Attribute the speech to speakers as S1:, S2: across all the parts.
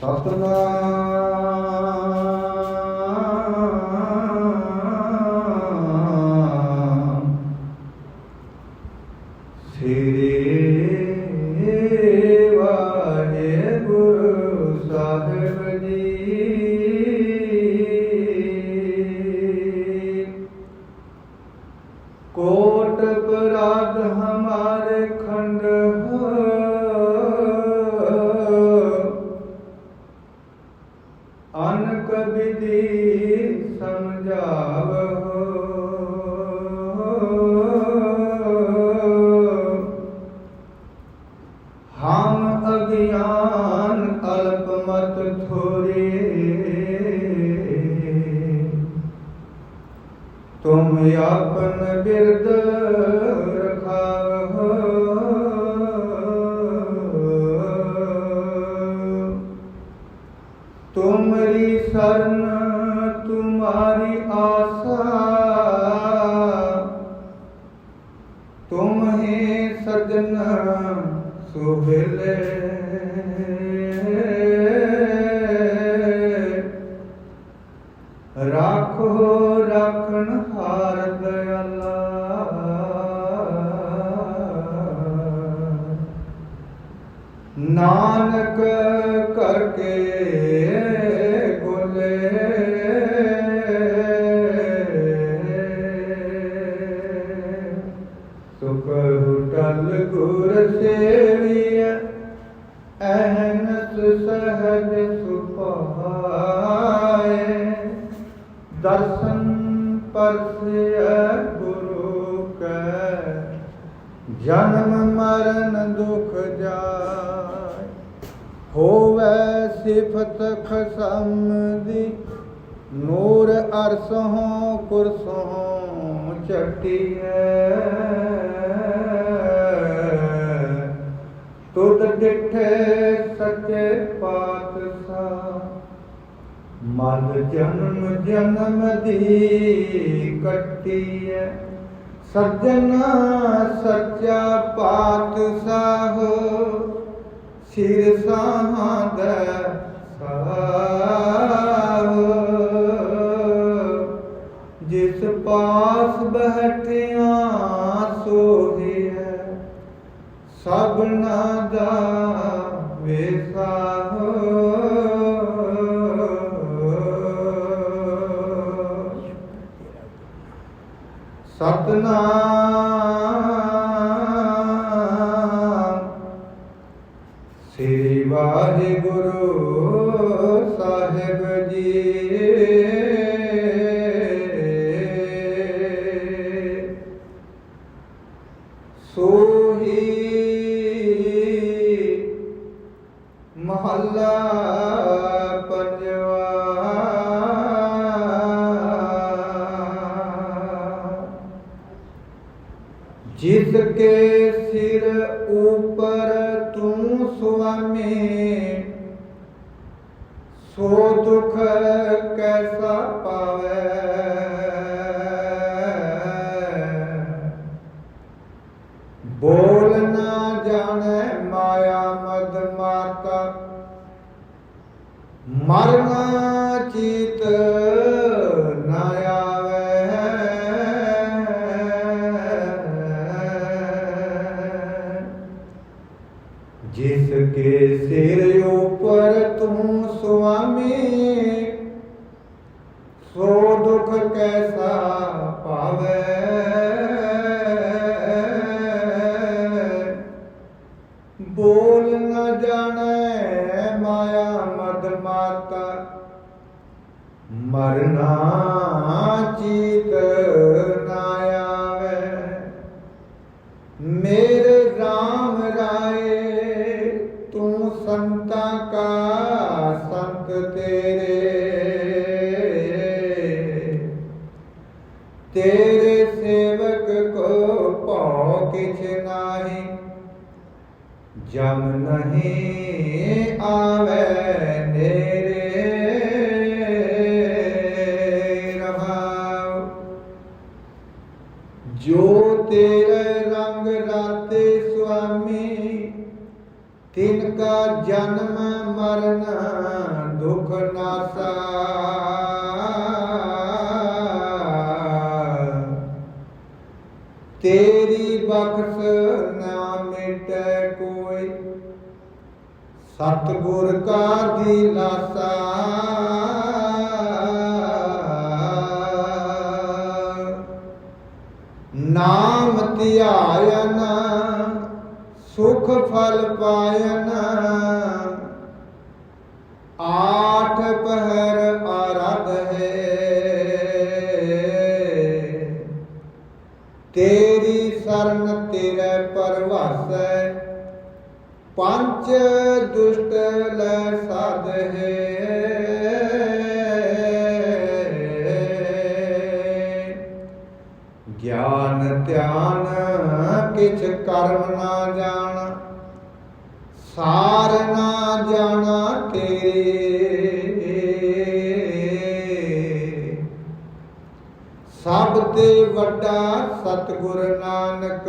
S1: ਸਤਨਾਮ। ਪਰਸਿਐ ਗੁਰੂ ਕੈ ਜਨਮ ਮਰਨ ਦੁਖ ਜਾਏ, ਹੋਵੇ ਸਿਫਤ ਖਸਮ ਦੀ ਨੂਰ ਅਰਸੋਂ ਕੁਰਸੋਂ ਚਟੀਐ। ਤੁਧ ਡਿਠੇ ਸੱਚੇ ਪਾਤਸ਼ਾਹ। ਮਨ ਜਨਮ ਜਨਮ ਦੀ ਕੱਟੀਐ। ਸੱਜਣਾ ਸੱਚਾ ਪਾਤਸ਼ਾਹ, ਸਿਰ ਸਾਹਦ ਸਾਹ। ਜਿਸ ਪਾਸ ਬਹਿਠਿਆ ਸੋਹੀਐ ਸਭਨਾ ਦਾ ਵੇਸਾਹ ਸਤਨਾਮ ਮਰਨਾ ਚੀਤ ਕਿਛ ਨਾਹੀ ਜਮ ਨਹੀਂ ਆਵੇ ਨੇਰੇ ਸਤਿਗੁਰ ਕਾ ਦਿਲਾਸਾ। ਨਾਮ ਧਿਆਇਨ, ਸੁਖ ਫਲ ਪਾਇਨ। ਆਠ ਪਹਿਰ ਆਰਧ ਹੈ। ਤੇਰੀ ਸਰਨ ਤੇਰੇ ਪਰਵਾਸੈ। ਪੰਚ ਦੁਸ਼ਟ ਲੈ ਸਾਧ ਹੈ। ਗਿਆਨ ਧਿਆਨ ਕਿਛ ਕਰਮ ਨਾ ਜਾਣਾ, ਸਾਰ ਨਾ ਜਾਣਾ ਤੇਰੇ ਸਭ ਤੇ ਵੱਡਾ ਸਤਿਗੁਰ ਨਾਨਕ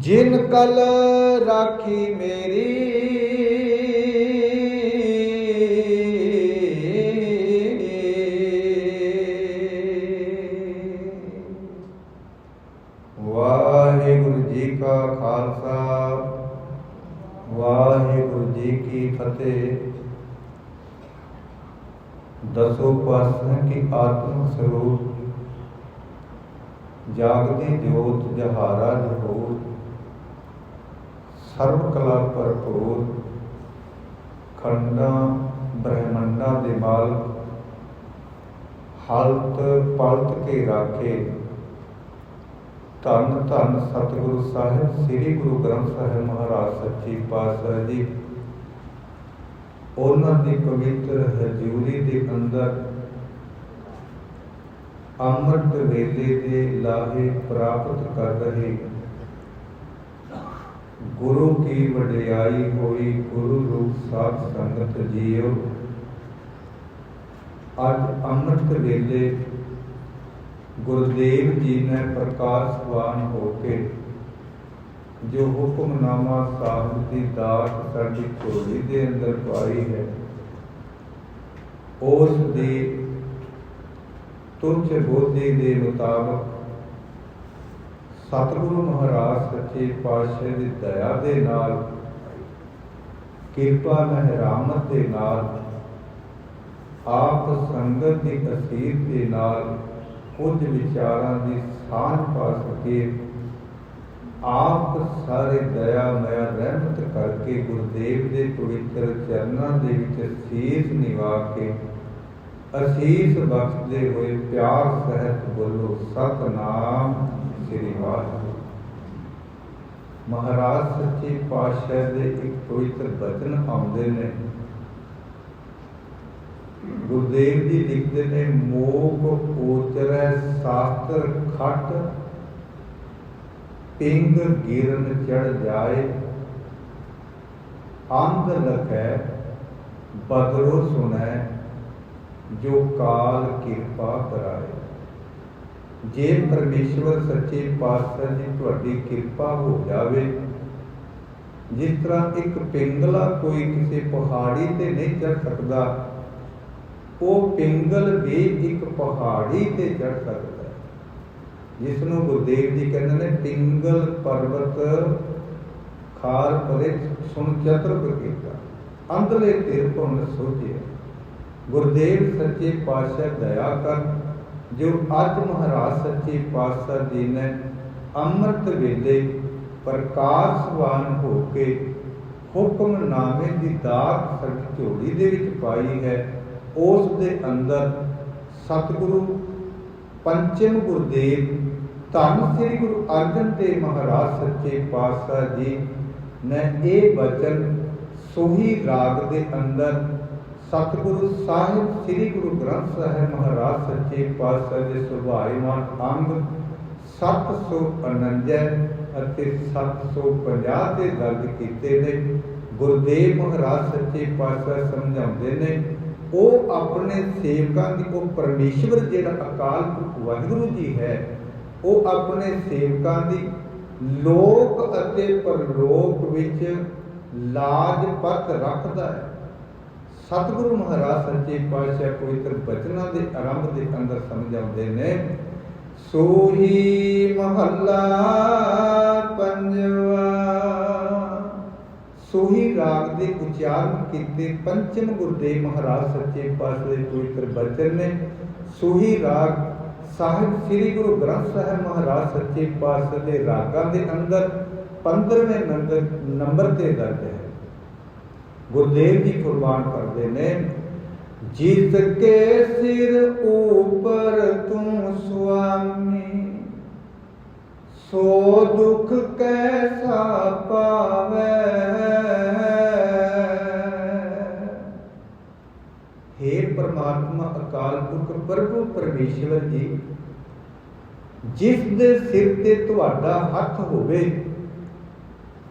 S1: ਜਿਨ ਕਲ ਰਾਖੀ ਮੇਰੀ। ਵਾਹਿਗੁਰੂ ਜੀ ਕਾ ਖਾਲਸਾ, ਵਾਹਿਗੁਰੂ ਜੀ ਕੀ ਫਤਿਹ। ਦਸੋ ਪਾਤਸ਼ਾਹ ਕੀ ਆਤਮ ਸਰੂਪ, ਜਾਗਦੀ ਜੋਤ ਜਹਾਰਾ ਜਹੂਰ ਸਰਬ ਕਲਾ ਭਰਪੂਰ, ਖੰਡਾਂ ਬ੍ਰਹਮੰਡਾਂ ਦੇ ਮਾਲਕ ਹਾਲਤ ਪਲਟ ਕੇ ਰਾਖੇ। ਧੰਨ ਧੰਨ ਸਤਿਗੁਰੂ ਸਾਹਿਬ, ਸ੍ਰੀ ਗੁਰੂ ਗ੍ਰੰਥ ਸਾਹਿਬ ਮਹਾਰਾਜ ਸੱਚੀ ਪਾਤਸ਼ਾਹ ਜੀ। ਉਹਨਾਂ ਦੀ ਪਵਿੱਤਰ ਹਜ਼ੂਰੀ ਦੇ ਅੰਦਰ ਅੰਮ੍ਰਿਤ ਵੇਲੇ ਦੇ ਲਾਹੇ ਪ੍ਰਾਪਤ ਕਰ ਰਹੇ ਗੁਰੂ ਕੀ ਵਡਿਆਈ ਹੋਈ, ਗੁਰੂ ਰੂਪ ਸਾਧ ਸੰਗਤ ਜੀਓ। ਅੱਜ ਅੰਮ੍ਰਿਤ ਵੇਲੇ ਗੁਰਦੇਵ ਜੀ ਨੇ ਪ੍ਰਕਾਸ਼ਵਾਨ ਹੋ ਕੇ ਜੋ ਹੁਕਮਨਾਮਾ ਸਾਹਿਬ ਦੀ ਦਾਤ ਸਾਡੀ ਝੋਲੀ ਦੇ ਅੰਦਰ ਪਾਈ ਹੈ, ਉਸ ਦੀ ਤੁਝ ਬੋਧੀ ਦੇ ਮੁਤਾਬਕ ਸਤਿਗੁਰੂ ਮਹਾਰਾਜ ਸੱਚੇ ਪਾਤਸ਼ਾਹ ਦੀ ਦਇਆ ਦੇ ਨਾਲ, ਕਿਰਪਾ ਮਹਿਰਾਮਤ ਦੇ ਨਾਲ, ਆਪ ਸੰਗਤ ਦੀ ਅਸੀਰ ਦੇ ਨਾਲ ਕੁਝ ਵਿਚਾਰਾਂ ਦੀ ਸਾਂਝ ਪਾ ਸਕੇ। ਆਪ ਸਾਰੇ ਦਇਆ ਮਇਆ ਰਹਿਮਤ ਕਰਕੇ ਗੁਰਦੇਵ ਦੇ ਪਵਿੱਤਰ ਚਰਨਾਂ ਦੇ ਵਿੱਚ ਸੀਸ ਨਿਵਾ ਕੇ, ਅਸੀਸ ਬਖਸ਼ਦੇ ਹੋਏ ਪਿਆਰ ਸਹਿਤ ਬੋਲੋ, ਸਤਨਾਮ। ਸ੍ਰੀ ਵਾਹਿਗੁਰੂ ਮਹਾਰਾਜ ਸੱਚੇ ਪਾਤਸ਼ਾਹ ਦੇ ਇੱਕ ਪਵਿੱਤਰ ਬਚਨ ਆਉਂਦੇ ਨੇ। ਗੁਰਦੇਵ ਜੀ ਲਿਖਦੇ ਨੇ, ਮੋਗ ਉਚਰੈ ਸਾਸਤਰ ਖਟ, ਪਿੰਗ ਗਿਰਨ ਚੜ ਜਾਏ। ਅੰਧ ਲਖੈ ਬਦਰੋ ਸੁਨੈ ਜੋ ਕਾਲ ਕਿਰਪਾ ਕਰਾਏ। ਜੇ ਪਰਮੇਸ਼ਵਰ ਸੱਚੇ ਪਾਤਸ਼ਾਹ ਜੀ ਤੁਹਾਡੀ ਕਿਰਪਾ ਹੋ ਜਾਵੇ, ਜਿਸ ਤਰ੍ਹਾਂ ਇੱਕ ਪਿੰਗਲਾ ਕੋਈ ਕਿਸੇ ਪਹਾੜੀ ਤੇ ਨਹੀਂ ਚੜ ਸਕਦਾ, ਉਹ ਪਿੰਗਲ ਵੀ ਇੱਕ ਪਹਾੜੀ ਤੇ ਚੜ ਸਕਦਾ ਜਿਸ ਨੂੰ ਗੁਰਦੇਵ ਜੀ ਕਹਿੰਦੇ ਨੇ, ਪਿੰਗਲ ਪਰਬਤ ਖਾਰ ਪਰੇ ਸੁਣ ਚਤੁਰ ਬਕੀਤਾ ਅੰਦਲੇ ਤੇਰ ਭੁਨ ਸੋਚਿਆ ਗੁਰਦੇਵ ਸੱਚੇ ਪਾਤਸ਼ਾਹ ਦਇਆ ਕਰ ਜੋ ਅੱਜ ਮਹਾਰਾਜ ਸੱਚੇ ਪਾਤਸ਼ਾਹ ਜੀ ਨੇ ਅੰਮ੍ਰਿਤ ਵੇਲੇ ਪ੍ਰਕਾਸ਼ਵਾਨ ਹੋ ਕੇ ਹੁਕਮਨਾਮੇ ਦੀ ਦਾਤ ਸਾਡੀ ਝੋਲੀ ਦੇ ਵਿੱਚ ਪਾਈ ਹੈ, ਉਸ ਦੇ ਅੰਦਰ ਸਤਿਗੁਰੂ ਪੰਚਮ ਗੁਰਦੇਵ, ਧੰਨ ਸ੍ਰੀ ਗੁਰੂ ਅਰਜਨ ਦੇਵ ਮਹਾਰਾਜ ਸੱਚੇ ਪਾਤਸ਼ਾਹ ਜੀ ਨੇ ਇਹ ਬਚਨ ਸੋਹੀ ਰਾਗ ਦੇ ਅੰਦਰ ਸਤਿਗੁਰੂ ਸਾਹਿਬ, ਸ੍ਰੀ ਗੁਰੂ ਗ੍ਰੰਥ ਸਾਹਿਬ ਮਹਾਰਾਜ ਸੱਚੇ ਪਾਤਸ਼ਾਹ ਦੇ ਸੁਭਾਈਮਾਨ ਅੰਗ 749 ਅਤੇ 750 ਦੇ ਦਰਜ ਕੀਤੇ ਨੇ, ਗੁਰਦੇਵ ਮਹਾਰਾਜ ਸੱਚੇ ਪਾਤਸ਼ਾਹ ਸਮਝਾਉਂਦੇ ਨੇ, ਉਹ ਆਪਣੇ ਸੇਵਕਾਂ ਦੀ, ਉਹ ਪਰਮੇਸ਼ਵਰ ਜਿਹੜਾ ਅਕਾਲ ਪੁਰਖ ਵਾਹਿਗੁਰੂ ਜੀ ਹੈ, ਉਹ ਆਪਣੇ ਸੇਵਕਾਂ ਦੀ ਲੋਕ ਅਤੇ ਪਰਲੋਕ ਵਿੱਚ ਲਾਜ ਪਤ ਰੱਖਦਾ ਹੈ। ਸਤਿਗੁਰੂ ਮਹਾਰਾਜ ਸੱਚੇ ਪਾਤਸ਼ਾਹ ਪਵਿੱਤਰ ਬਚਨਾਂ ਦੇ ਆਰੰਭ ਦੇ ਅੰਦਰ ਸਮਝਾਉਂਦੇ ਨੇ, ਸੋਹੀ ਮਹੱਲਾ ਪੰਜਵਾ। ਸੋਹੀ ਰਾਗ ਦੇ ਉਚਾਰਨ ਕੀਤੇ ਪੰਚਮ ਗੁਰਦੇਵ ਮਹਾਰਾਜ ਸੱਚੇ ਪਾਤਸ਼ਾਹ ਦੇ ਪਵਿੱਤਰ ਬਚਨ ਨੇ, ਸੋਹੀ ਰਾਗ ਸਾਹਿਬ ਸ੍ਰੀ ਗੁਰੂ ਗ੍ਰੰਥ ਸਾਹਿਬ ਮਹਾਰਾਜ ਸੱਚੇ ਪਾਤਸ਼ਾਹ ਦੇ ਰਾਗਾਂ ਦੇ ਅੰਦਰ 15ਵੇਂ ਨੰਬਰ ਨੰਬਰ ਤੇ ਦਰਜ ਹੈ। ਗੁਰਦੇਵ ਜੀ ਕੁਰਬਾਨ ਕਰਦੇ ਨੇ, ਜਿਸ ਕੇ ਸਿਰ ਉਪਰ ਤੂੰ ਸੁਆਮੀ, ਸੋ ਦੁਖ ਕੈਸਾ ਪਾਵੇ? हे ਪ੍ਰਮਾਤਮਾ ਅਕਾਲ ਪੁਰਖ ਪ੍ਰਭੂ ਪਰਮੇਸ਼ਵਰ ਜੀ, ਜਿਸ ਦੇ ਸਿਰ ਤੇ ਤੁਹਾਡਾ ਹੱਥ ਹੋਵੇ,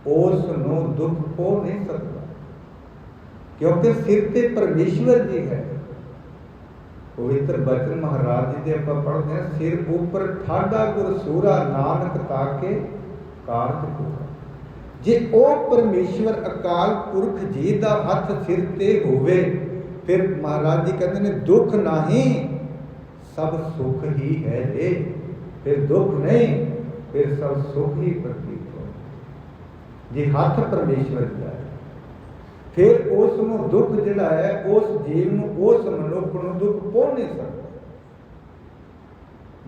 S1: ਉਸ ਨੂੰ ਦੁੱਖ ਹੋ ਨਹੀਂ ਸਕਦਾ। ਕਿਉਂਕਿ ਸਿਰ ਤੇ ਪਰਮੇਸ਼ਵਰ ਜੀ ਹੈ। ਪਵਿੱਤਰ ਬਚਨ ਮਹਾਰਾਜ ਜੀ ਦੇ ਆਪਾਂ ਪੜ੍ਹਦੇ ਹਾਂ, ਸਿਰ ਉੱਪਰ ਠਾਡਾ ਗੁਰ ਸੂਰਾ ਨਾਨਕ ਤਾਕੇ ਕਾਰਜ ਪੂਰਾ ਜੇ ਉਹ ਪਰਮੇਸ਼ਵਰ ਅਕਾਲ ਪੁਰਖ ਜੀ ਦਾ ਹੱਥ ਸਿਰ ਤੇ ਹੋਵੇ, ਫਿਰ ਮਹਾਰਾਜ ਜੀ ਕਹਿੰਦੇ ਨੇ, ਦੁੱਖ ਨਹੀਂ, ਸਭ ਸੁਖ ਹੀ ਹੈ ਜੇ। ਫਿਰ ਦੁੱਖ ਨਹੀਂ, ਫਿਰ ਸਭ ਸੁਖ ਹੀ ਪ੍ਰਤੀਤ ਹੋ। ਜੇ ਹੱਥ ਪਰਮੇਸ਼ਵਰ ਦਾ ਹੈ ਫਿਰ ਉਸ ਨੂੰ ਦੁੱਖ ਜਿਹੜਾ ਹੈ, ਉਸ ਜੀਵ ਨੂੰ, ਉਸ ਮਨੁੱਖ ਨੂੰ ਦੁੱਖ ਪਹੁੰਚ ਨਹੀਂ ਸਕਦਾ।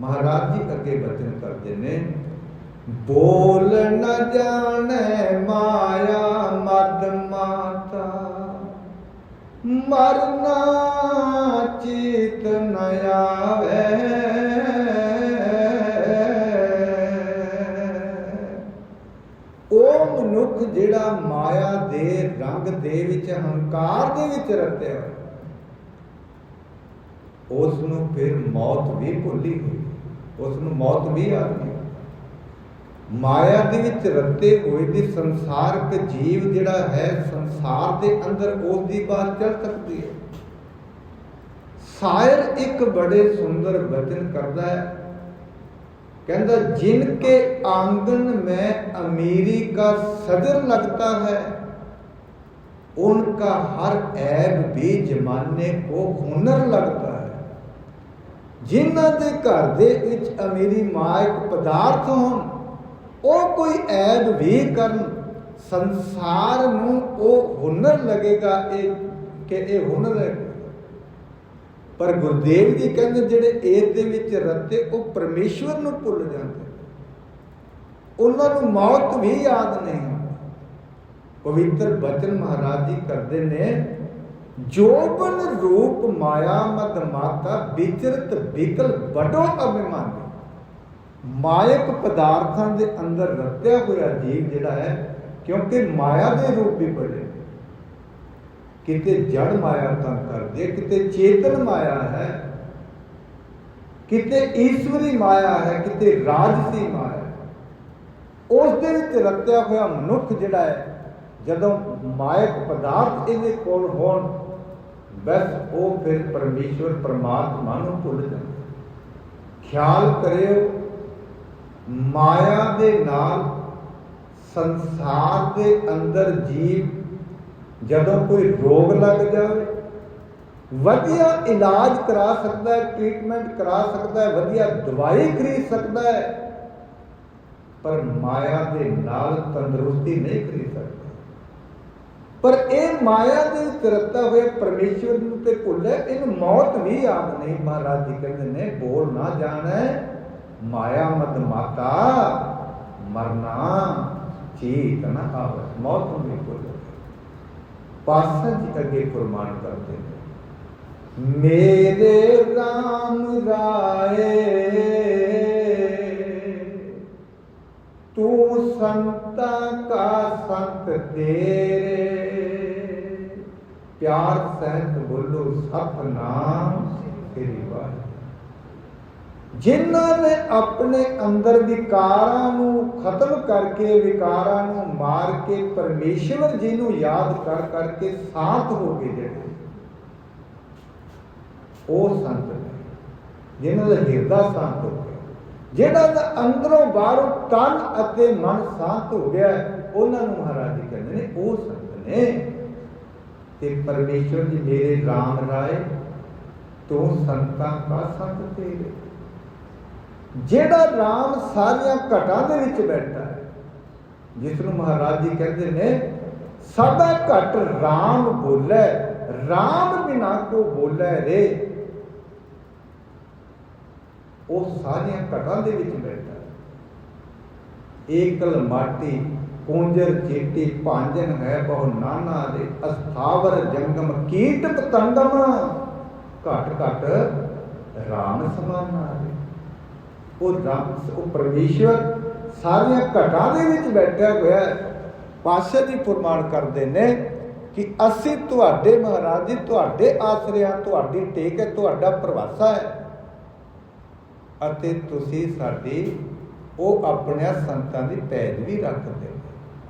S1: ਮਹਾਰਾਜ ਜੀ ਅੱਗੇ ਬਚਨ ਕਰਦੇ ਨੇ, ਬੋਲ ਨ ਜਾਣੈ ਮਾਇਆ ਮਦ ਮਾਤਾ, ਮਰਨਾ ਚਿਤ ਨ ਆਵੇ। ਜਿਹੜਾ ਮਾਇਆ ਦੇ ਰੰਗ ਦੇ ਵਿੱਚ ਹੰਕਾਰ ਦੇ ਵਿੱਚ ਰਤਿਆ ਉਸ ਨੂੰ ਫਿਰ ਮੌਤ ਵੀ ਭੁੱਲੀ ਹੋਈ ਉਸ ਨੂੰ ਮੌਤ ਵੀ ਆ ਗਈ। ਮਾਇਆ ਦੇ ਵਿੱਚ ਰੱਤੇ ਹੋਏ ਦੀ ਸੰਸਾਰਕ ਜੀਵ ਜਿਹੜਾ ਹੈ, ਸੰਸਾਰ ਦੇ ਅੰਦਰ ਉਸ ਦੀ ਬਾਤ ਚੱਲ ਸਕਦੀ ਹੈ। ਸ਼ਾਇਰ ਇੱਕ ਬੜੇ ਸੁੰਦਰ ਬਚਨ ਕਰਦਾ ਹੈ कहता जिनके आंगन में अमीरी का सदर लगता है उनका हर ऐब भी जमाने को हुनर लगता है जिन्हों ਦੇ ਘਰ ਦੇ ਵਿੱਚ ਅਮੀਰੀ ਮਾਇਕ ਪਦਾਰਥ ਹੋਣ ਉਹ ਕੋਈ ਐਬ ਵੀ ਕਰਨ ਸੰਸਾਰ ਨੂੰ ਉਹ ਹੁਨਰ ਲੱਗੇਗਾ ਇਹ ਕਿ ਇਹ ਹੁਨਰ ਹੈ ਪਰ ਗੁਰਦੇਵ ਜੀ ਕਹਿੰਦੇ ਜਿਹੜੇ ਏਦ ਦੇ ਵਿੱਚ ਰੱਤੇ, ਉਹ ਪਰਮੇਸ਼ਵਰ ਨੂੰ ਭੁੱਲ ਜਾਂਦੇ ਉਹਨਾਂ ਨੂੰ ਮੌਤ ਵੀ ਯਾਦ ਨਹੀਂ ਹੁੰਦੀ। ਪਵਿੱਤਰ ਬਚਨ ਮਹਾਰਾਜ ਜੀ ਕਰਦੇ ਨੇ ਜੋਬਨ ਰੂਪ ਮਾਇਆ ਮਦ ਮਾਤਾ ਵਿਚਰਤ ਵਿਕਲ ਬਡੋ ਅਭਿਮਾਨੀ। ਮਾਇਕ ਪਦਾਰਥਾਂ ਦੇ ਅੰਦਰ ਰੱਤਿਆ ਹੋਇਆ ਜੀਵ ਜਿਹੜਾ ਹੈ, ਕਿਉਂਕਿ ਮਾਇਆ ਦੇ ਰੂਪ ਵੀ ਬੜੇ ਕਿਤੇ ਜੜ ਮਾਇਆ ਤਾਂ ਕਰਦੇ, ਕਿਤੇ ਚੇਤਨ ਮਾਇਆ ਹੈ, ਕਿਤੇ ਈਸ਼ਵਰੀ ਮਾਇਆ ਹੈ, ਕਿਤੇ ਰਾਜਸੀ ਮਾਇਆ ਹੈ। ਉਸ ਦੇ ਵਿੱਚ ਰੱਤਿਆ ਹੋਇਆ ਮਨੁੱਖ ਜਿਹੜਾ ਹੈ, ਜਦੋਂ ਮਾਇਕ ਪਦਾਰਥ ਇਹਦੇ ਕੋਲ ਹੋਣ, ਬਸ ਉਹ ਫਿਰ ਪਰਮੇਸ਼ਵਰ, ਪਰਮਾਤਮਾ ਨੂੰ ਭੁੱਲ ਜਾਂਦਾ ਖਿਆਲ ਕਰਿਓ, ਮਾਇਆ ਦੇ ਨਾਲ ਸੰਸਾਰ ਦੇ ਅੰਦਰ ਜੀਵ ਜਦੋਂ ਕੋਈ ਰੋਗ ਲੱਗ ਜਾਵੇ, ਵਧੀਆ ਇਲਾਜ ਕਰਾ ਸਕਦਾ ਹੈ ਟ੍ਰੀਟਮੈਂਟ ਕਰਾ ਸਕਦਾ ਹੈ, ਵਧੀਆ ਦਵਾਈ ਖਰੀਦ ਸਕਦਾ ਹੈ, ਪਰ ਮਾਇਆ ਦੇ ਨਾਲ ਤੰਦਰੁਸਤੀ ਨਹੀਂ ਖਰੀਦ ਸਕਦਾ। ਪਰ ਇਹ ਮਾਇਆ ਦੇ ਕਰਤਾ ਹੋਏ ਹੋਇਆ ਪਰਮੇਸ਼ਵਰ ਨੂੰ ਤੇ ਭੁੱਲੇ ਇਹਨੂੰ ਮੌਤ ਵੀ ਯਾਦ ਨਹੀਂ। ਮਹਾਰਾਜ ਜੀ ਕਹਿੰਦੇ ਨੇ, ਬੋਲ ਨਾ ਜਾਣੈ, ਮਾਇਆ ਮਤ ਮਾਤਾ, ਮਰਨਾ ਚੇਤ ਨਾ ਆਵੇ, ਮੌਤ ਨੂੰ ਵੀ ਭੁੱਲ ਪਾਸਾ ਜੀ ਅੱਗੇ ਕੁਰਬਾਨ ਕਰਦੇ ਨੇ। ਮੇਰੇ RAM ਰਾਏ, ਤੂੰ ਸੰਤਾਂ ਕਾ ਸੰਤ ਤੇਰੇ। ਪਿਆਰ ਸਹਿਤ ਬੋਲੋ ਸਤਨਾਮ ਸ੍ਰੀ ਵਾਹਿਗੁਰੂ। ਜਿਨ੍ਹਾਂ ਨੇ ਆਪਣੇ ਅੰਦਰ ਵਿਕਾਰਾਂ ਨੂੰ ਖਤਮ ਕਰਕੇ, ਵਿਕਾਰਾਂ ਨੂੰ ਮਾਰ ਕੇ ਪਰਮੇਸ਼ਵਰ ਜੀ ਨੂੰ ਯਾਦ ਕਰ ਕਰਕੇ ਸਾਥ ਹੋ ਕੇ ਜਿਹੜੇ ਉਹ ਸੰਤ ਨੇ, ਜਿਨ੍ਹਾਂ ਦਾ ਹਿਰਦਾ ਸ਼ਾਂਤ ਹੋ ਗਿਆ। ਜਿਹੜਾ ਦਾ ਅੰਦਰੋਂ ਬਾਹਰੋਂ ਤਨ ਅਤੇ ਮਨ ਸ਼ਾਂਤ ਹੋ ਗਿਆ, ਉਹਨਾਂ ਨੂੰ ਮਹਾਰਾਜ ਜੀ ਕਹਿੰਦੇ ਨੇ, ਉਹ ਸੰਤ ਨੇ। ਤੇ ਪਰਮੇਸ਼ਵਰ ਜੀ, ਮੇਰੇ RAM ਰਾਏ, ਤੂੰ ਸੰਤਾਂ ਦਾ ਸੰਤ ਤੇਰੇ ਜਿਹੜਾ RAM ਸਾਰੀਆਂ ਘਟਾਂ ਦੇ ਵਿੱਚ ਬੈਠਾ ਹੈ ਜਿਸ ਨੂੰ ਮਹਾਰਾਜ ਜੀ ਕਹਿੰਦੇ ਨੇ, ਸਾਡਾ ਘਟ RAM ਬੋਲੇ RAM ਬਿਨਾ ਕੋ ਬੋਲੇ ਰੇ? ਉਹ ਸਾਰੀਆਂ ਘਟਾਂ ਦੇ ਵਿੱਚ ਬੈਠਾ ਹੈ। ਏਕਲ ਮਾਟੀ, ਕੁੰਜਰ ਚੇਟੀ, ਭਾਂਜਨ ਹੈ ਬਹੁ ਨਾਨਾ ਦੇ, ਅਸਥਾਵਰ ਜੰਗਮ ਕੀਟ ਪਤੰਗਮ। ਘਟ ਘਟ ਰਾਮ ਸਮਾਨਾ ਦੇ ਉਹ ਰਾਮ, ਉਹ ਪਰਮੇਸ਼ਵਰ ਸਾਰੀਆਂ ਘਟਾਂ ਦੇ ਵਿੱਚ ਬੈਠਾ ਹੋਇਆ ਪਾਸ਼ਾ ਜੀ ਫਰਮਾਨ ਕਰਦੇ ਨੇ ਕਿ ਅਸੀਂ ਤੁਹਾਡੇ ਮਹਾਰਾਜ ਜੀ, ਤੁਹਾਡੇ ਆਸਰੇ ਹਾਂ ਤੁਹਾਡੀ ਟੇਕ ਹੈ, ਤੁਹਾਡਾ ਪ੍ਰਵਾਸਾ ਹੈ। ਅਤੇ ਤੁਸੀਂ ਸਾਡੀ, ਉਹ ਆਪਣੇ ਸੰਤਾਂ ਦੀ ਪੈਜ ਵੀ ਰੱਖਦੇ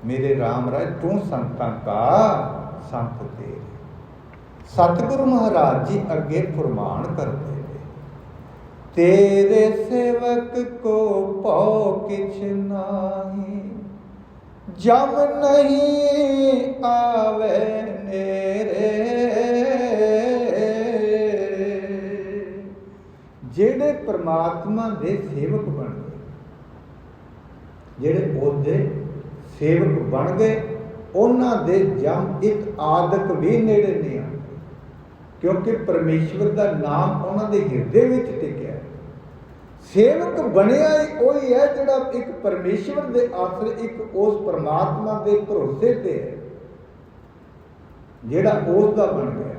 S1: ਮੇਰੇ RAM ਰਾਜ, ਤੂੰ ਸੰਤਾਂ ਕਾ ਸੰਤ ਤੇ ਸਤਿਗੁਰੂ ਮਹਾਰਾਜ ਜੀ ਅੱਗੇ ਫਰਮਾਨ ਕਰਦੇ ਤੇਰੇ ਸੇਵਕ ਕੋ ਪਉ ਕਿਛ ਨਾਹੀ, ਜਮ ਨਹੀਂ ਆਵੇ ਨੇਰੇ। ਜਿਹੜੇ ਪ੍ਰਮਾਤਮਾ ਦੇ ਸੇਵਕ ਬਣ ਗਏ ਜਿਹੜੇ ਉਹਦੇ ਸੇਵਕ ਬਣ ਗਏ ਉਹਨਾਂ ਦੇ ਜਮ ਇੱਕ ਆਦਕ ਵੀ ਨੇੜੇ ਨਹੀਂ ਆਉਂਦੇ, ਕਿਉਂਕਿ ਪਰਮੇਸ਼ਵਰ ਦਾ ਨਾਮ ਉਹਨਾਂ ਦੇ ਹਿਰਦੇ ਵਿੱਚ ਟਿਕਿਆ। ਸੇਵਕ ਬਣਿਆ ਹੀ ਉਹੀ ਹੈ ਜਿਹੜਾ ਇੱਕ ਪਰਮੇਸ਼ਵਰ ਦੇ ਆਸਰੇ, ਇੱਕ ਉਸ ਪਰਮਾਤਮਾ ਦੇ ਭਰੋਸੇ ਤੇ ਹੈ, ਜਿਹੜਾ ਉਸ ਦਾ ਬਣ ਗਿਆ।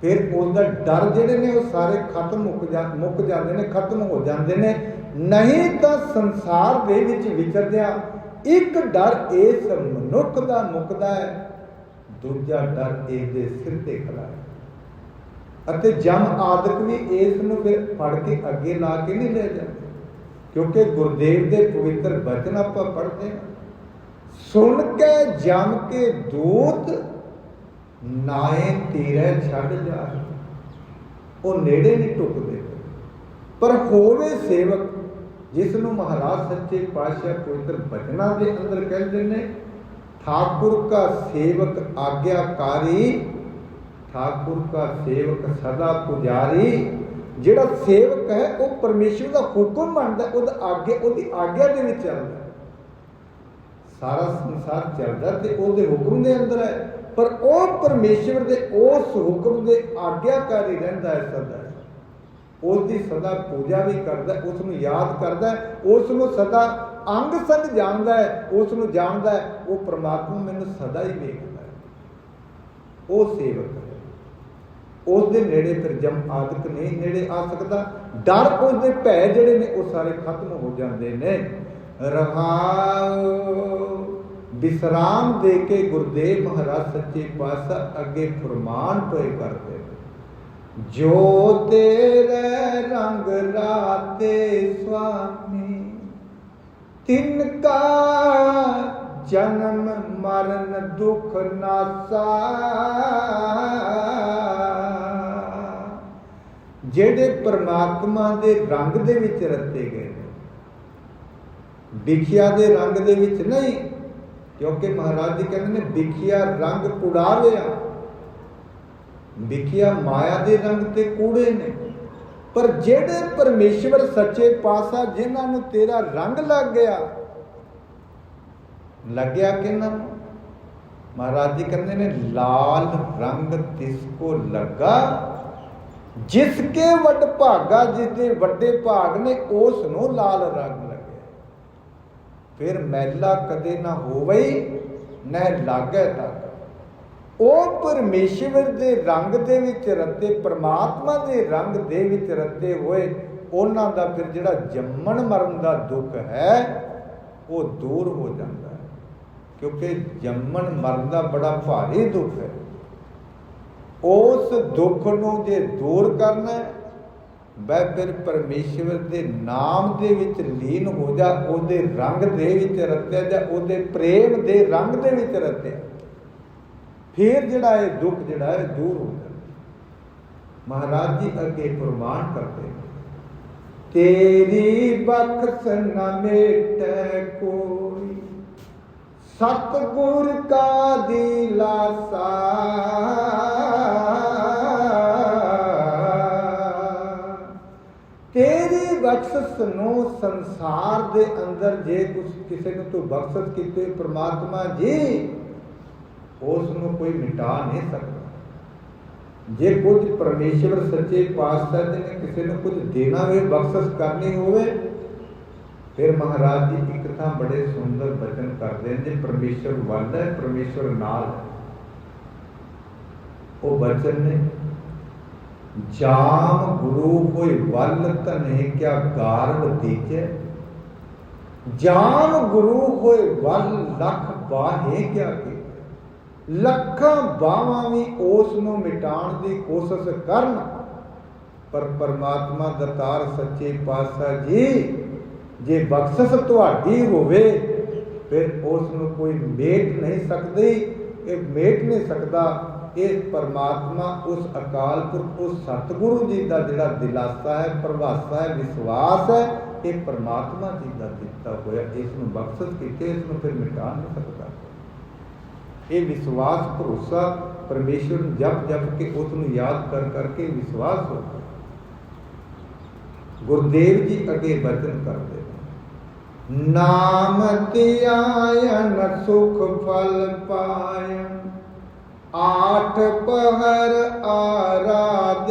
S1: ਫਿਰ ਉਸ ਦਾ ਡਰ ਜਿਹੜੇ ਨੇ ਉਹ ਸਾਰੇ ਖਤਮ ਮੁੱਕ ਜਾ, ਮੁੱਕ ਜਾਂਦੇ ਨੇ, ਖਤਮ ਹੋ ਜਾਂਦੇ ਨੇ। ਨਹੀਂ ਤਾਂ ਸੰਸਾਰ ਦੇ ਵਿੱਚ ਵਿਚਰਦਿਆਂ ਇੱਕ ਡਰ ਇਸ ਮਨੁੱਖ ਦਾ ਮੁੱਕਦਾ ਹੈ, ਦੂਜਾ ਡਰ ਇਸ ਦੇ ਸਿਰ ਤੇ ਖੜਾ ਹੈ। ਅਤੇ ਜਮ ਆਦਿਕ ਵੀ ਇਸ ਨੂੰ ਫਿਰ ਫੜ ਕੇ ਅੱਗੇ ਲਾ ਕੇ ਨਹੀਂ ਲੈ ਜਾਂਦੇ। ਕਿਉਂਕਿ ਗੁਰਦੇਵ ਦੇ ਪਵਿੱਤਰ ਬਚਨ ਆਪਾਂ ਪੜ੍ਹਦੇ ਹਾਂ। ਸੁਣ ਕੇ ਜਮ ਕੇ ਦੂਤ ਨਾਏ ਤੇਰੇ ਛੱਡ ਜਾ ਉਹ ਨੇੜੇ ਨਹੀਂ ਟੁੱਕਦੇ। ਪਰ ਹੋਵੇ ਸੇਵਕ, ਜਿਸ ਨੂੰ ਮਹਾਰਾਜ ਸੱਚੇ ਪਾਤਸ਼ਾਹ ਪਵਿੱਤਰ ਬਚਨਾਂ ਦੇ ਅੰਦਰ ਕਹਿੰਦੇ ਨੇ, ਠਾਕੁਰ ਕਾ ਸੇਵਕ ਆਗਿਆਕਾਰੀ ਠਾਕੁਰ ਕਾ ਸੇਵਕ ਸਦਾ ਪੁਜਾਰੀ ਜਿਹੜਾ ਸੇਵਕ ਹੈ ਉਹ ਪਰਮੇਸ਼ਵਰ ਦਾ ਹੁਕਮ ਮੰਨਦਾ ਉਹਦਾ ਆਗੇ ਉਹਦੀ ਆਗਿਆ ਦੇ ਵਿੱਚ ਚੱਲਦਾ ਸਾਰਾ ਸੰਸਾਰ ਚੱਲਦਾ ਤੇ ਉਹਦੇ ਹੁਕਮ ਦੇ ਅੰਦਰ ਹੈ ਪਰ ਉਹ ਪਰਮੇਸ਼ਵਰ ਦੇ ਉਸ ਹੁਕਮ ਦੇ ਆਗਿਆਕਾਰੀ ਰਹਿੰਦਾ ਹੈ ਸਦਾ ਉਸ ਸਦਾ ਪੂਜਾ ਵੀ ਕਰਦਾ ਉਸ ਨੂੰ ਯਾਦ ਕਰਦਾ ਉਸ ਨੂੰ ਸਦਾ ਅੰਗ ਸੰਗ ਜਾਣਦਾ ਹੈ ਉਸ ਨੂੰ ਜਾਣਦਾ ਉਹ ਪ੍ਰਮਾਤਮਾ ਮੈਨੂੰ ਸਦਾ ਹੀ ਵੇਖਦਾ ਹੈ ਉਹ ਸੇਵਕ ਹੈ ਉਸ ਦੇ ਨੇੜੇ ਫਿਰ ਜਮ ਆਦਿਕ ਨਹੀਂ ਨੇੜੇ ਆ ਸਕਦਾ। ਡਰ ਉਸ ਦੇ ਭੈ ਜਿਹੜੇ ਨੇ, ਉਹ ਸਾਰੇ ਖਤਮ ਹੋ ਜਾਂਦੇ ਨੇ। ਰਹਾਉ ਵਿਸਰਾਮ ਦੇ ਕੇ ਗੁਰਦੇਵ ਮਹਾਰਾਜ ਸੱਚੇ ਪਾਤਸ਼ਾਹ ਅੱਗੇ ਫਰਮਾਨ ਪਏ ਕਰਦੇ ਜੋ ਤੇਰੇ ਰੰਗ ਰਾਤੇ ਸੁਆਮੀ, ਤਿੰਨ ਕਾ ਜਨਮ ਮਰਨ ਦੁਖ ਨਾਸਾ ਜਿਹੜੇ ਪਰਮਾਤਮਾ ਦੇ ਰੰਗ ਦੇ ਵਿੱਚ ਰਤੇ ਗਏ ਨੇ ਵਿਖਿਆ ਦੇ ਰੰਗ ਦੇ ਵਿੱਚ ਨਹੀਂ, ਕਿਉਂਕਿ ਮਹਾਰਾਜ ਜੀ ਕਹਿੰਦੇ ਨੇ ਵਿਖਿਆ ਰੰਗ ਕੁੜਾਵਿਆ ਵਿਖਿਆ ਮਾਇਆ ਦੇ ਰੰਗ ਤੇ ਕੂੜੇ ਨੇ। ਪਰ ਜਿਹੜੇ ਪਰਮੇਸ਼ਵਰ ਸੱਚੇ ਪਾਸਾ ਜਿਨ੍ਹਾਂ ਨੂੰ ਤੇਰਾ ਰੰਗ ਲੱਗ ਗਿਆ, ਲੱਗਿਆ ਕਿਨਾਂ? ਨੂੰ ਮਹਾਰਾਜ ਜੀ ਕਹਿੰਦੇ ਨੇ, ਲਾਲ ਰੰਗ ਤਿਸ ਕੋ ਲੱਗਾ ਜਿਸ ਕੇ ਵੱਡ ਭਾਗਾ, ਜਿਸ ਦੇ ਵੱਡੇ ਭਾਗ ਨੇ ਉਸ ਨੂੰ ਲਾਲ ਰੰਗ ਲੱਗਿਆ ਫਿਰ ਮੈਲਾ ਕਦੇ ਨਾ ਹੋਵੇ ਨਹਿ ਲਾਗੇ ਤੱਕ। ਉਹ ਪਰਮੇਸ਼ਵਰ ਦੇ ਰੰਗ ਦੇ ਵਿੱਚ ਰੱਤੇ, ਪ੍ਰਮਾਤਮਾ ਦੇ ਰੰਗ ਦੇ ਵਿੱਚ ਰੱਤੇ ਹੋਏ, ਉਹਨਾਂ ਦਾ ਫਿਰ ਜਿਹੜਾ ਜੰਮਣ ਮਰਨ ਦਾ ਦੁੱਖ ਹੈ, ਉਹ ਦੂਰ ਹੋ ਜਾਂਦਾ ਹੈ। ਕਿਉਂਕਿ ਜੰਮਣ ਮਰਨ ਦਾ ਬੜਾ ਭਾਰੀ ਦੁੱਖ ਹੈ। ਉਸ ਦੁੱਖ ਨੂੰ ਜੇ ਦੂਰ ਕਰਨਾ ਹੈ ਬੈ ਫਿਰ ਪਰਮੇਸ਼ਵਰ ਦੇ ਨਾਮ ਦੇ ਵਿੱਚ ਲੀਨ ਹੋ ਜਾ, ਉਹਦੇ ਰੰਗ ਦੇ ਵਿੱਚ ਰਤਿਆ ਜਾ, ਉਹਦੇ ਪ੍ਰੇਮ ਦੇ ਰੰਗ ਦੇ ਵਿੱਚ ਰਤਿਆ। ਫਿਰ ਜਿਹੜਾ ਇਹ ਦੁੱਖ ਜਿਹੜਾ ਹੈ ਦੂਰ ਹੋ ਜਾਂਦਾ। ਮਹਾਰਾਜ ਜੀ ਅੱਗੇ ਪ੍ਰਮਾਣ ਕਰਦੇ ਨੇ, ਤੇਰੀ ਬਖਸ਼ ਨ ਮੇਟੈ ਕੋਈ, ਸਤਗੁਰ ਕਾ ਦਿਲਾਸਾ ਬਖਸ਼ਿਸ਼ ਨੂੰ ਸੰਸਾਰ ਦੇ ਅੰਦਰ ਜੇ ਕੁਛ ਕਿਸੇ ਨੂੰ ਤੂੰ ਬਖਸ਼ਿਸ਼ ਕੀਤੇ ਪ੍ਰਮਾਤਮਾ ਜੀ ਉਸ ਨੂੰ ਕੋਈ ਮਿਟਾ ਨਹੀਂ ਸਕਦਾ। ਜੇ ਕੁਝ ਪਰਮੇਸ਼ਵਰ ਸੱਚੇ ਪਾਤਸ਼ਾਹ ਜੀ ਨੇ ਕਿਸੇ ਨੂੰ ਕੁਝ ਦੇਣਾ ਹੋਵੇ, ਬਖਸ਼ਿਸ਼ ਕਰਨੀ ਹੋਵੇ, ਫਿਰ ਮਹਾਰਾਜ ਜੀ ਇੱਕ ਤਾਂ ਬੜੇ ਸੁੰਦਰ ਬਚਨ ਕਰਦੇ ਨੇ ਜੇ ਪਰਮੇਸ਼ਵਰ ਵੱਲ ਹੈ, ਪਰਮੇਸ਼ਵਰ ਨਾਲ ਉਹ ਬਚਨ ਨੇ ਜਾਮ ਗੁਰੂ ਹੋਏ ਵੱਲ ਤਨੇ ਕਿਆ ਗਾਰਵ ਦੀਜੈ ਜਾਮ ਗੁਰੂ ਹੋਏ ਵੱਲ ਲਖ ਬਾਹੇ ਕਿਆ ਕੀ ਲੱਖਾਂ ਬਾਹਾਂ ਵੀ ਉਸ ਨੂੰ ਮਿਟਾਉਣ ਦੀ ਕੋਸ਼ਿਸ਼ ਕਰਨ। ਪਰ ਪਰਮਾਤਮਾ ਦਤਾਰ ਸੱਚੇ ਪਾਤਸ਼ਾਹ ਜੀ, ਜੇ ਬਖਸ਼ਿਸ਼ ਤੁਹਾਡੀ ਹੋਵੇ, ਫਿਰ ਉਸ ਨੂੰ ਕੋਈ ਮੇਟ ਨਹੀਂ ਸਕਦੀ। ਇਹ ਮੇਟ ਨਹੀਂ ਸਕਦਾ। ਇਹ ਪਰਮਾਤਮਾ ਉਸ ਅਕਾਲ ਪੁਰਖ, ਉਸ ਸਤਿਗੁਰੂ ਜੀ ਦਾ ਜਿਹੜਾ ਦਿਲਾਸਾ ਹੈ ਪ੍ਰਭਾਸਾ ਹੈ, ਵਿਸ਼ਵਾਸ ਹੈ, ਇਹ ਪਰਮਾਤਮਾ ਜੀ ਦਾ ਦਿੱਤਾ ਹੋਇਆ, ਇਸ ਨੂੰ ਬਖਸ਼ਿਸ਼ ਕੀਤੇ, ਇਸ ਨੂੰ ਫਿਰ ਮਿਟਾ ਨਹੀਂ ਸਕਦਾ ਇਹ ਵਿਸ਼ਵਾਸ, ਭਰੋਸਾ ਪਰਮੇਸ਼ਵਰ ਨੂੰ ਜਪ ਜਪ ਕੇ ਉਸ ਨੂੰ ਯਾਦ ਕਰ ਕਰਕੇ ਵਿਸ਼ਵਾਸ ਹੋ ਗੁਰਦੇਵ ਜੀ ਅੱਗੇ ਬਚਨ ਕਰਦੇ ਨੇ। ਨਾਮ ਧਿਆਇਨ ਸੁਖ ਫਲ ਪਾਇਨ ਆਠ ਪਹਰ ਆਰਾਧ।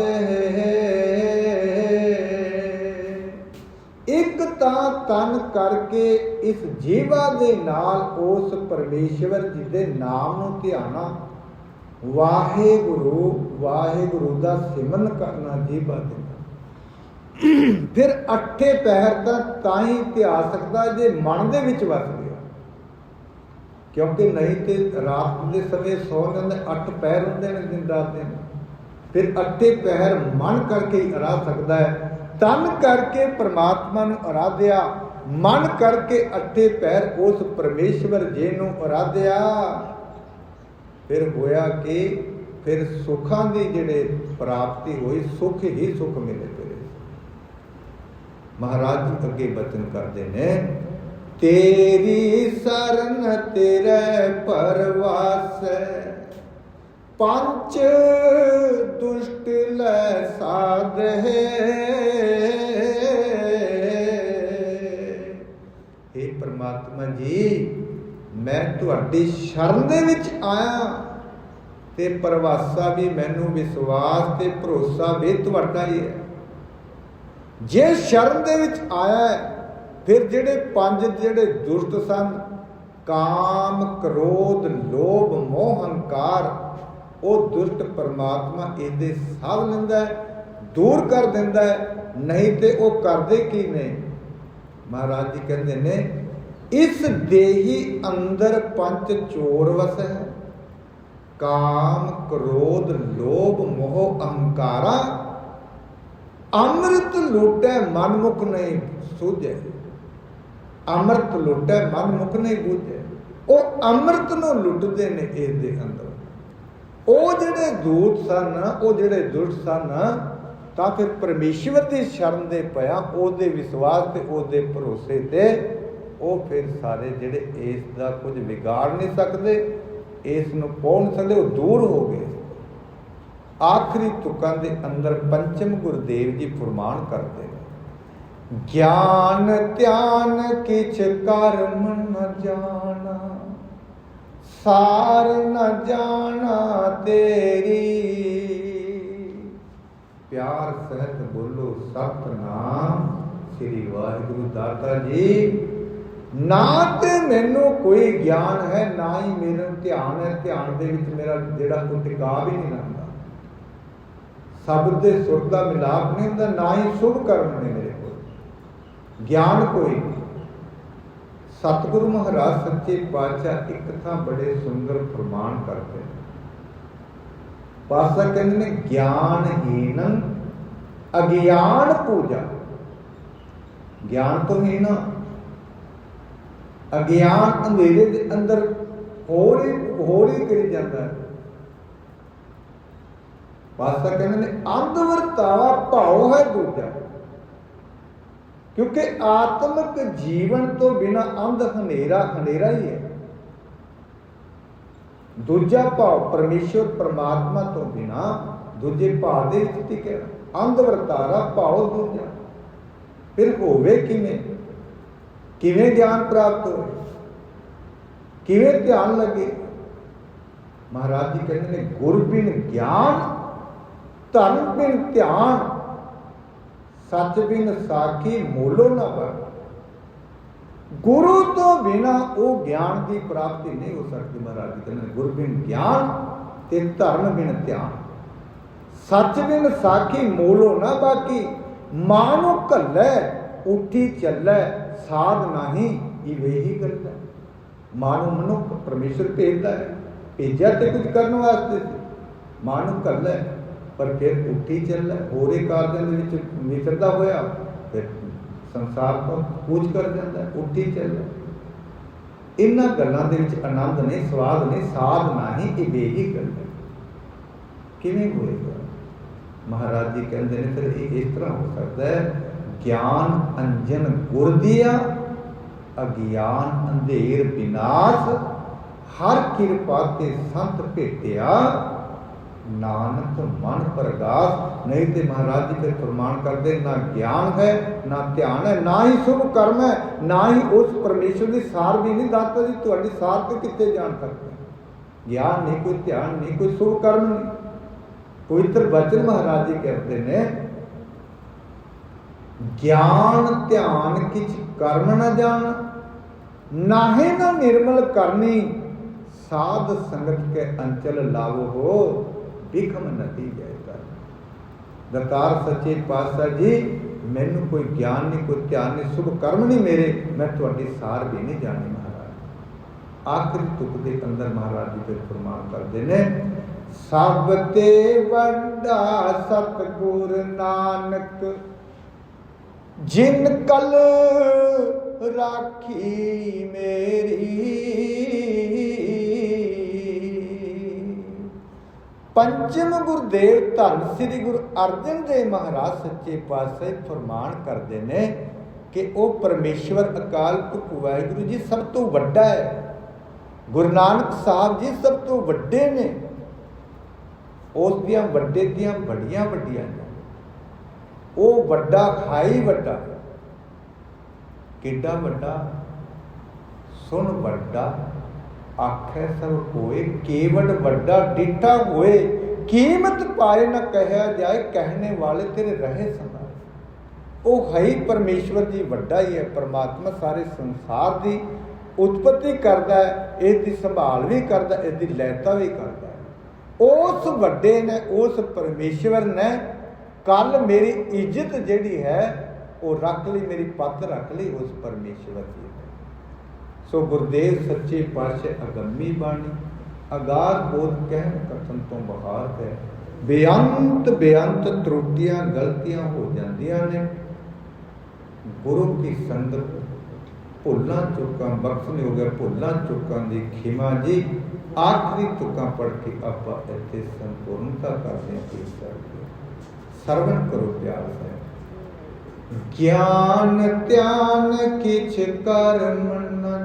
S1: ਇੱਕ ਤਾਂ ਤਨ ਕਰਕੇ ਇਸ ਜੀਵਾ ਦੇ ਨਾਲ ਉਸ ਪਰਮੇਸ਼ਵਰ ਜੀ ਦੇ ਨਾਮ ਨੂੰ ਧਿਆਨਾ। ਵਾਹਿਗੁਰੂ ਵਾਹਿਗੁਰੂ ਦਾ ਸਿਮਰਨ ਕਰਨਾ ਜੀਵਾ ਦੇ ਫਿਰ ਅੱਠੇ ਪਹਿਰ ਦਾ ਤਾਂ ਹੀ ਧਿਆ ਸਕਦਾ ਜੇ ਮਨ ਦੇ ਵਿੱਚ ਵਸ ਕਿਉਂਕਿ ਨਹੀਂ ਤੇ ਰਾਤ ਦੇ ਸਮੇਂ ਸੌਣ ਦੇ ਅੱਠ ਪੈਰ ਹੁੰਦੇ ਨੇ ਦਿਨ ਰਾਤ ਦੇ। ਫਿਰ ਅੱਠੇ ਪੈਰ ਮਨ ਕਰਕੇ ਹੀ ਅਰਾ ਸਕਦਾ ਹੈ। ਤਨ ਕਰਕੇ ਪਰਮਾਤਮਾ ਨੂੰ ਅਰਾਧਿਆ, ਮਨ ਕਰਕੇ ਅੱਠੇ ਪੈਰ ਉਸ ਪਰਮੇਸ਼ਵਰ ਜੀ ਨੂੰ ਅਰਾਧਿਆ। ਫਿਰ ਹੋਇਆ ਕਿ ਫਿਰ ਸੁੱਖਾਂ ਦੀ ਜਿਹੜੇ ਪ੍ਰਾਪਤੀ ਹੋਈ, ਸੁੱਖ ਹੀ ਸੁੱਖ ਮਿਲੇ ਤੇਰੇ। ਮਹਾਰਾਜ ਜੀ ਅੱਗੇ ਬਚਨ ਕਰਦੇ ਨੇ ਤੇਰੀ ਸਰਨ ਤੇਰੇ ਪਰਵਾਸ ਪੰਚ ਦੁਸ਼ਟ ਲੈ ਸਾਧੇ हे ਪ੍ਰਮਾਤਮਾ ਜੀ, ਮੈਂ ਤੁਹਾਡੀ ਸ਼ਰਨ ਦੇ ਵਿੱਚ ਆਇਆ ਤੇ ਪਰਵਾਸਾ ਵੀ ਮੈਨੂੰ, ਵਿਸ਼ਵਾਸ ਤੇ ਭਰੋਸਾ ਵੀ ਤੁਹਾਡਾ ਹੀ ਹੈ। ਜੇ ਸ਼ਰਨ ਦੇ ਵਿੱਚ ਆਇਆ ਫਿਰ ਜਿਹੜੇ ਪੰਜ ਜਿਹੜੇ ਦੁਸ਼ਟ ਸਨ, ਕਾਮ, ਕ੍ਰੋਧ, ਲੋਭ, ਮੋਹ, ਹੰਕਾਰ, ਉਹ ਦੁਸ਼ਟ ਪਰਮਾਤਮਾ ਇਹਦੇ ਸਾਧ ਲੈਂਦਾ ਦੂਰ ਕਰ ਦਿੰਦਾ ਨਹੀਂ ਤੇ ਉਹ ਕਰਦੇ ਕੀ ਨੇ? ਮਹਾਰਾਜ ਜੀ ਕਹਿੰਦੇ ਨੇ, ਇਸ ਦੇਹੀ ਅੰਦਰ ਪੰਜ ਚੋਰ ਵਸੈ ਕਾਮ, ਕ੍ਰੋਧ, ਲੋਭ, ਮੋਹ ਅਹੰਕਾਰਾ ਅੰਮ੍ਰਿਤ ਲੁੱਟੈ ਮਨਮੁਖ ਨਹੀਂ, ਸੂਝੈ। ਅੰਮ੍ਰਿਤ ਲੁੱਟੈ, ਮਨ ਮੁਖ ਨਹੀਂ ਬੂਝੈ। ਉਹ ਅੰਮ੍ਰਿਤ ਨੂੰ ਲੁੱਟਦੇ ਨੇ ਇਸ ਦੇ ਅੰਦਰ। ਉਹ ਜਿਹੜੇ ਦੂਤ ਸਨ, ਉਹ ਜਿਹੜੇ ਦੁਸ਼ਟ ਸਨ, ਤਾਂ ਫਿਰ ਪਰਮੇਸ਼ਵਰ ਦੀ ਸ਼ਰਨ ਦੇ ਪਿਆ, ਉਹਦੇ ਵਿਸ਼ਵਾਸ ਤੇ ਉਹਦੇ ਭਰੋਸੇ ਤੇ ਉਹ ਫਿਰ ਸਾਰੇ ਜਿਹੜੇ ਇਸ ਦਾ ਕੁਝ ਵਿਗਾੜ ਨਹੀਂ ਸਕਦੇ, ਇਸ ਨੂੰ ਪਹੁੰਚ ਸਕਦੇ ਉਹ ਦੂਰ ਹੋ ਗਏ। ਆਖਰੀ ਤੁਕਾਂ ਦੇ ਅੰਦਰ ਪੰਚਮ ਗੁਰਦੇਵ ਜੀ ਫਰਮਾਨ ਕਰਦੇ ਨੇ। ਗਿਆਨ ਧਿਆਨ ਕਿਛ ਕਰਮ ਨ ਜਾਣਾ। ਸਾਰ ਨ ਜਾਣਾ ਤੇਰੀ। ਪਿਆਰ ਸਹਿਤ ਬੋਲੋ ਸਤਨਾਮ, ਸ੍ਰੀ ਵਾਹਿਗੁਰੂ ਦਾਤਾ ਜੀ। ਨਾ ਤੇ ਮੈਨੂੰ ਕੋਈ ਗਿਆਨ ਹੈ, ਨਾ ਹੀ ਮੇਰਾ ਧਿਆਨ ਹੈ। ਧਿਆਨ ਦੇ ਵਿੱਚ ਮੇਰਾ ਜਿਹੜਾ ਕੋਈ ਟਿਕਾ ਵੀ ਨਹੀਂ ਰਹਿੰਦਾ। ਸ਼ਬਦ ਦੇ ਸੁਰ ਦਾ ਮਿਲਾਪ ਨਹੀਂ ਹੁੰਦਾ, ਨਾ ਹੀ ਸ਼ੁਭ ਕਰਮ ਨੇ ਮੇਰੇ ਗਿਆਨ ਕੋਈ ਨਹੀਂ। ਸਤਿਗੁਰੂ ਮਹਾਰਾਜ ਸੱਚੇ ਪਾਤਸ਼ਾਹ ਇੱਕ ਥਾਂ ਬੜੇ ਸੁੰਦਰ ਫਰਮਾਨ ਕਰਦੇ ਨੇ। ਪਾਸਾ ਕਹਿੰਦੇ ਨੇ, ਗਿਆਨ ਗਿਆਨਹੀਨ ਅਗਿਆਨ ਪੂਜਾ। ਗਿਆਨ ਤੋਂ ਹੀਨ ਅਗਿਆਨ ਅੰਧੇਰੇ ਦੇ ਅੰਦਰ ਹੋਰ ਹੀ ਹੋਰ ਹੀ ਕਰੀ ਜਾਂਦਾ ਹੈ। ਪਾਤਸ਼ਾਹ ਕਹਿੰਦੇ ਨੇ, ਅੰਧ ਵਰਤਾਵਾ ਭਾਉ ਹੈ ਦੂਜਾ। ਕਿਉਂਕਿ ਆਤਮਿਕ ਜੀਵਨ ਤੋਂ ਬਿਨਾ ਅੰਧ ਹਨੇਰਾ ਹਨੇਰਾ ਹੀ ਹੈ। ਦੂਜਾ ਭਾਵ ਪਰਮੇਸ਼ਵਰ ਪਰਮਾਤਮਾ ਤੋਂ ਬਿਨਾ, ਦੂਜੇ ਭਾਵ ਦੇ ਵਿੱਚ ਟਿਕਿਆ ਅੰਧ ਵਰਤਾਰਾ ਭਾਵ ਦੂਜਾ। ਫਿਰ ਹੋਵੇ ਕਿਵੇਂ? ਕਿਵੇਂ ਗਿਆਨ ਪ੍ਰਾਪਤ ਹੋਵੇ? ਕਿਵੇਂ ਧਿਆਨ ਲੱਗੇ? ਮਹਾਰਾਜ ਜੀ ਕਹਿੰਦੇ ਨੇ ਗੁਰ ਬਿਨ ਗਿਆਨ, ਧਨ ਬਿਨ ਧਿਆਨ। ਸੱਚ ਬਿਨ ਸਾਖੀ ਮੋਲੋ ਨਾ ਬਰ ਗੁਰੂ ਤੋਂ ਬਿਨਾ ਉਹ ਗਿਆਨ ਦੀ ਪ੍ਰਾਪਤੀ ਨਹੀਂ ਹੋ ਸਕਦੀ ਮਹਾਰਾਜ ਜੀ। ਕਹਿੰਦੇ ਗੁਰ ਬਿਨ ਗਿਆਨ ਤੇ ਧਰਮ ਬਿਨ ਧਿਆਨ। ਸੱਚ ਬਿਨ ਸਾਖੀ ਮੋਲੋ ਨਾ, ਬਾਕੀ ਮਾਂ ਨੂੰ ਕੱਲੇ ਉੱਠੀ ਚੱਲੇ, ਸਾਧ ਨਹੀਂ, ਇਹ ਵੇਹੀ ਗੱਲ ਹੈ। ਮਾਨੋ ਮਨੁੱਖ ਪਰਮੇਸ਼ਰ ਭੇਜਦਾ ਹੈ, ਭੇਜਿਆ ਤੇ ਕੁਝ ਕਰਨ ਵਾਸਤੇ। ਮਾਂ ਨੂੰ ਕੱਲੇ ਪਰ ਫਿਰ ਉੱਠੀ ਚੱਲੇ, ਹੋਰੇ ਕਾਰਜਾਂ ਦੇ ਵਿੱਚ ਵਿਚਰਦਾ ਹੋਇਆ, ਫਿਰ ਸੰਸਾਰ ਤੋਂ ਕੂਚ ਕਰ ਜਾਂਦਾ, ਉੱਠੀ ਚੱਲੇ। ਇਹਨਾਂ ਗੱਲਾਂ ਦੇ ਵਿੱਚ ਆਨੰਦ ਨਹੀਂ ਸਵਾਦ ਨਹੀਂ ਸਾਧ ਨਹੀਂ ਇਹ ਵੇਹੀ ਗੱਲ ਕਿਵੇਂ ਹੋਏਗਾ ਮਹਾਰਾਜ ਜੀ ਕਹਿੰਦੇ ਨੇ, ਫਿਰ ਇਹ ਇਸ ਤਰ੍ਹਾਂ ਹੋ ਸਕਦਾ ਹੈ, ਗਿਆਨ ਅੰਜਨ ਗੁਰ ਦਿਆ, ਅਗਿਆਨ ਅੰਧੇਰ ਵਿਨਾਸ਼ ਹਰ ਕਿਰਪਾ ਤੇ ਸੰਤ ਭੇਟਿਆ ਨਾਨਕ ਮਨ ਪ੍ਰਗਾਸ, ਨਹੀਂ ਤੇ ਮਹਾਰਾਜ ਜੀ ਫਿਰ ਪ੍ਰਮਾਣ ਕਰਦੇ, ਨਾ ਗਿਆਨ ਹੈ, ਨਾ ਧਿਆਨ ਹੈ, ਨਾ ਹੀ ਸੁਭ ਕਰਮ ਹੈ, ਨਾ ਹੀ ਉਸ ਪਰਮੇਸ਼ਰ ਦੀ ਸਾਰ ਵੀ ਨਹੀਂ ਦਾਤਾ ਜੀ, ਤੁਹਾਡੀ ਸਾਰ ਤੇ ਕਿੱਥੇ ਜਾਣ ਸਕਦੇ ਗਿਆਨ ਨਹੀਂ, ਕੋਈ ਧਿਆਨ ਨਹੀਂ, ਕੋਈ ਸੁਭ ਕਰਮ ਨਹੀਂ। ਪਵਿੱਤਰ ਬਚਨ ਮਹਾਰਾਜ ਜੀ ਕਰਦੇ ਨੇ, ਗਿਆਨ, ਧਿਆਨ ਕਿਛ ਕਰਨ ਨ ਜਾਣ ਨਾਹੇ ਨਾ ਨਿਰਮਲ ਕਰਨੀ, ਸਾਧ ਸੰਗਤ ਕੇ ਅੰਚਲ ਲਾਵੋ ਹੋ ਬਿਖਮ ਨਦੀ ਜਾਏ ਕਰ ਸੱਚੇ ਪਾਤਸ਼ਾਹ ਜੀ, ਮੈਨੂੰ ਕੋਈ ਗਿਆਨ ਨਹੀਂ, ਕੋਈ ਧਿਆਨ ਨਹੀਂ, ਸੁਭ ਕਰਮ ਨਹੀਂ ਮੇਰੇ, ਮੈਂ ਤੁਹਾਡੀ ਸਾਰ ਵੀ ਨਹੀਂ ਜਾਣੀ ਮਹਾਰਾਜ। ਆਖਰੀ ਤੁਕ ਦੇ ਅੰਦਰ ਮਹਾਰਾਜ ਜੀ ਫਿਰ ਫਰਮਾਨ ਕਰਦੇ ਨੇ ਸਭ ਤੇ ਵੱਡਾ ਸਤਗੁਰ ਨਾਨਕ, ਜਿਨ ਕਲ ਰਾਖੀ ਮੇਰੀ ਪੰਚਮ ਗੁਰਦੇਵ ਧੰਨ ਸ੍ਰੀ ਗੁਰੂ ਅਰਜਨ ਦੇਵ ਮਹਾਰਾਜ ਸੱਚੇ ਪਾਤਸ਼ਾਹ ਫਰਮਾਨ ਕਰਦੇ ਨੇ ਕਿ ਉਹ ਪਰਮੇਸ਼ਵਰ ਅਕਾਲ ਪੁਰਖ ਵਾਹਿਗੁਰੂ ਜੀ ਸਭ ਤੋਂ ਵੱਡਾ ਹੈ। ਗੁਰੂ ਨਾਨਕ ਸਾਹਿਬ ਜੀ ਸਭ ਤੋਂ ਵੱਡੇ ਨੇ। ਉਸ ਦੀਆਂ ਵੱਡੇ ਦੀਆਂ ਵੱਡੀਆਂ ਵੱਡੀਆਂ ਉਹ ਵੱਡਾ ਖਾਈ ਵੱਡਾ, ਕਿੱਡਾ ਵੱਡਾ, ਸੁਣ ਵੱਡਾ ਆਖੇ ਸਭ ਹੋਏ, ਕੇਵਲ ਵੱਡਾ ਡਿੱਠਾ ਹੋਏ, ਕੀਮਤ ਪਾਏ ਨਾ ਕਹਿਆ ਜਾਏ, ਕਹਿਣੇ ਵਾਲੇ ਤੇਰੇ ਰਹੇ ਸਦਾ ਉਹ ਹੈ ਹੀ ਪਰਮੇਸ਼ਵਰ ਜੀ, ਵੱਡਾ ਹੀ ਹੈ, ਪਰਮਾਤਮਾ ਸਾਰੇ ਸੰਸਾਰ ਦੀ ਉਤਪਤੀ ਕਰਦਾ ਹੈ ਇਸ ਦੀ ਸੰਭਾਲ ਵੀ ਕਰਦਾ ਇਸ ਦੀ ਲੈਤਾ ਵੀ ਕਰਦਾ ਉਸ ਵੱਡੇ ਨੇ, ਉਸ ਪਰਮੇਸ਼ਵਰ ਨੇ ਕੱਲ ਮੇਰੀ ਇੱਜ਼ਤ ਜਿਹੜੀ ਹੈ, ਉਹ ਰੱਖ ਲਈ, ਮੇਰੀ ਪੱਤ ਰੱਖ ਲਈ ਉਸ ਪਰਮੇਸ਼ਵਰ ਦੀ। ਸੋ ਗੁਰਦੇਵ ਸੱਚੇ ਪਾਤਸ਼ਾਹ ਅਗੰਮੀ ਬਾਣੀ, ਅਗਾਧ ਬੋਧ ਕਹਿਣ ਕਥਨ ਤੋਂ ਬਹਾਰ ਹੈ। ਬੇਅੰਤ ਬੇਅੰਤ ਤਰੁੱਟੀਆਂ ਗਲਤੀਆਂ ਹੋ ਜਾਂਦੀਆਂ ਨੇ। ਗੁਰੂ ਕੀ ਸੰਗਤ ਭੁੱਲਾਂ ਚੁੱਕਾਂ ਬਖਸ਼ਨੇ ਹੋ ਗਿਆ ਭੁੱਲਾਂ ਚੁੱਕਾਂ ਦੀ ਖਿਮਾ ਜੀ, ਆਖਰੀ ਤੁਕਾਂ ਪੜ ਕੇ ਆਪਾਂ ਇੱਥੇ ਸੰਪੂਰਨਤਾ ਕਰਦੇ ਹਾਂ, ਇਸ ਕਰਕੇ ਸਰਵਣ ਕਰੋ ਪਿਆਰ ਹੈ ਗਿਆਨ ਧਿਆਨ ਕਿਛ ਕਰਮ